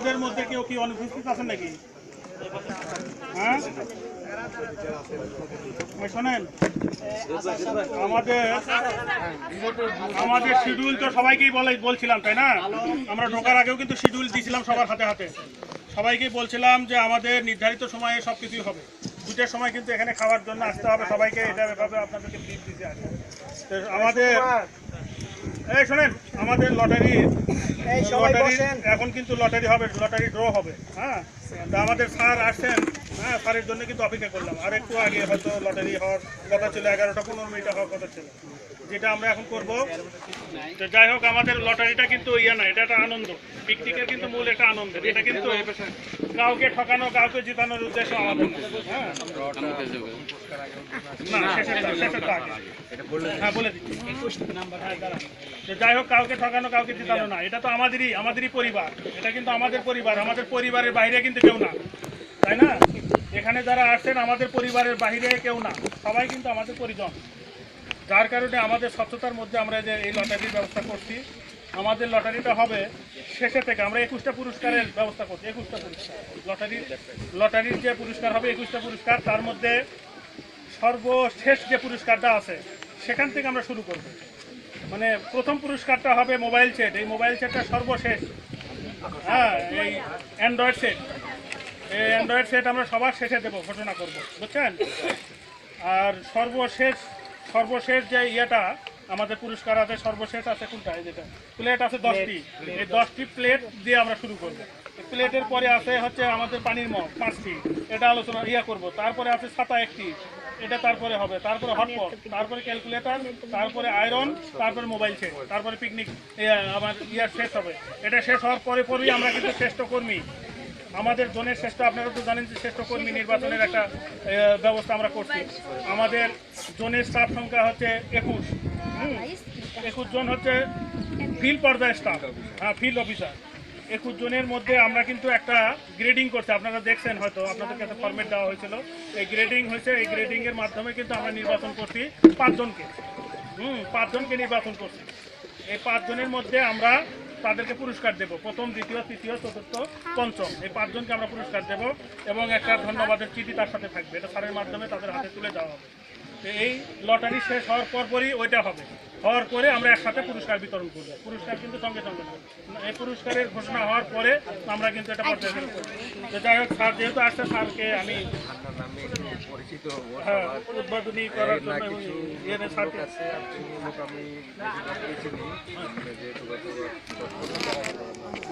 আমাদের মধ্যে কেউ কি অনুপস্থিত আছেন নাকি? হ্যাঁ? শোনেন। আমাদের আমাদের শিডিউল তো সবাইকেই বলে বলছিলাম, তাই না? আমরা ঢোকার আগেও কিন্তু শিডিউল দিয়েছিলাম সবার হাতে হাতে। সবাইকেই বলছিলাম যে আমাদের নির্ধারিত সময়ে সব কিছুই হবে। দুটার সময় কিন্তু এখানে খাওয়ার জন্য আসতে হবে। সবাইকে এটা ব্যাপারে আপনাদেরকে দিতে আমাদের এই শোনেন আমাদের লটারি লটারি এখন কিন্তু লটারি হবে লটারি ড্র হবে হ্যাঁ? তা আমাদের স্যার আসছেন হ্যাঁ স্যারের জন্য কিন্তু অপেক্ষা করলাম। আর একটু আগে হয়তো লটারি হওয়ার কথা ছিল এগারোটা পনেরো মিনিট হওয়ার কথা ছিল। যেটা আমরা এখন করব। তো যাই হোক, আমাদের লটারিটা কিন্তু ইয়ে না এটা একটা আনন্দ। পিকনিকের কিন্তু মূল একটা আনন্দ, এটা কিন্তু কাউকে ঠকানো, কাউকে জিতানোর উদ্দেশ্য আমাদের হ্যাঁ। হ্যাঁ যাই হোক, কাউকে ঠকানো, কাউকে জিতানো না, এটা তো আমাদেরই আমাদেরই পরিবার। এটা কিন্তু আমাদের পরিবার, আমাদের পরিবারের বাইরে কিন্তু কেউ না। তাই না? এখানে যারা আসছেন, আমাদের পরিবারের বাইরে কেউ না। সবাই কিন্তু আমাদের পরিজন। যার কারণে আমাদের স্বচ্ছতার মধ্যে আমরা যে এই লটারির ব্যবস্থা করছি, আমাদের লটারিটা হবে শেষে থেকে, আমরা একুশটা পুরস্কারের ব্যবস্থা করছি, একুশটা পুরস্কার। লটারির লটারির যে পুরস্কার হবে একুশটা পুরস্কার, তার মধ্যে সর্বশেষ যে পুরস্কারটা আছে, সেখান থেকে আমরা শুরু করব। মানে প্রথম পুরস্কারটা হবে মোবাইল সেট, এই মোবাইল সেটটা সর্বশেষ। হ্যাঁ এই অ্যান্ড্রয়েড সেট, এই অ্যান্ড্রয়েড সেট আমরা সবার শেষে দেবো, ঘোষণা করব, বুঝছেন? আর সর্বশেষ সর্বশেষ যে ইয়েটা আমাদের পুরস্কার আছে সর্বশেষ আছে কোনটা? এই যেটা প্লেট আছে দশটি। এই দশটি প্লেট দিয়ে আমরা শুরু করব। প্লেটের পরে আছে হচ্ছে আমাদের পানির মগ পাঁচটি। এটা আলোচনা ইয়া করব। তারপরে আছে ছাতা একটি। এটা তারপরে হবে। তারপরে হটপট তারপরে ক্যালকুলেটর তারপরে আয়রন তারপরে মোবাইল সেট তারপরে পিকনিক আমার ইয়ার শেষ হবে। এটা শেষ হওয়ার পরে পরেই আমরা কিন্তু শ্রেষ্ঠ কর্মী আমাদের জনের শ্রেষ্ঠ, আপনারা তো জানেন যে শ্রেষ্ঠ কর্মী নির্বাচনের একটা ব্যবস্থা আমরা করছি। আমাদের জনের স্টাফ সংখ্যা হচ্ছে একুশ। একুশ জন হচ্ছে ফিল্ড পর্যায়ের স্টাফ হ্যাঁ ফিল্ড অফিসার একুশ জনের মধ্যে আমরা কিন্তু একটা গ্রেডিং করছি। আপনারা দেখছেন হয়তো, আপনাদের কাছে ফর্মেট দেওয়া হয়েছিল। এই গ্রেডিং হয়েছে, এই গ্রেডিংয়ের মাধ্যমে কিন্তু আমরা নির্বাচন করছি পাঁচজনকে। হুম, পাঁচজনকে নির্বাচন করছি। এই পাঁচজনের মধ্যে আমরা তাদেরকে পুরস্কার দেব। প্রথম, দ্বিতীয়, তৃতীয়, চতুর্থ, পঞ্চম। এই পাঁচজনকে আমরা পুরস্কার দেব এবং একটা ধন্যবাদের চিঠি তার সাথে থাকবে। এটা সারের মাধ্যমে তাদের হাতে তুলে দেওয়া হবে। এই লটারি শেষ হওয়ার পরপরই ওইটা হবে। হওয়ার পরে আমরা একসাথে পুরস্কার বিতরণ করব। পুরস্কার কিন্তু সঙ্গে সঙ্গে এই পুরস্কারের ঘোষণা হওয়ার পরে আমরা কিন্তু এটা পর্যালোচনা করব। যাই হোক, স্যার যেহেতু আসছে, স্যারকে আমি হ্যাঁ উদ্বোধনী করার জন্য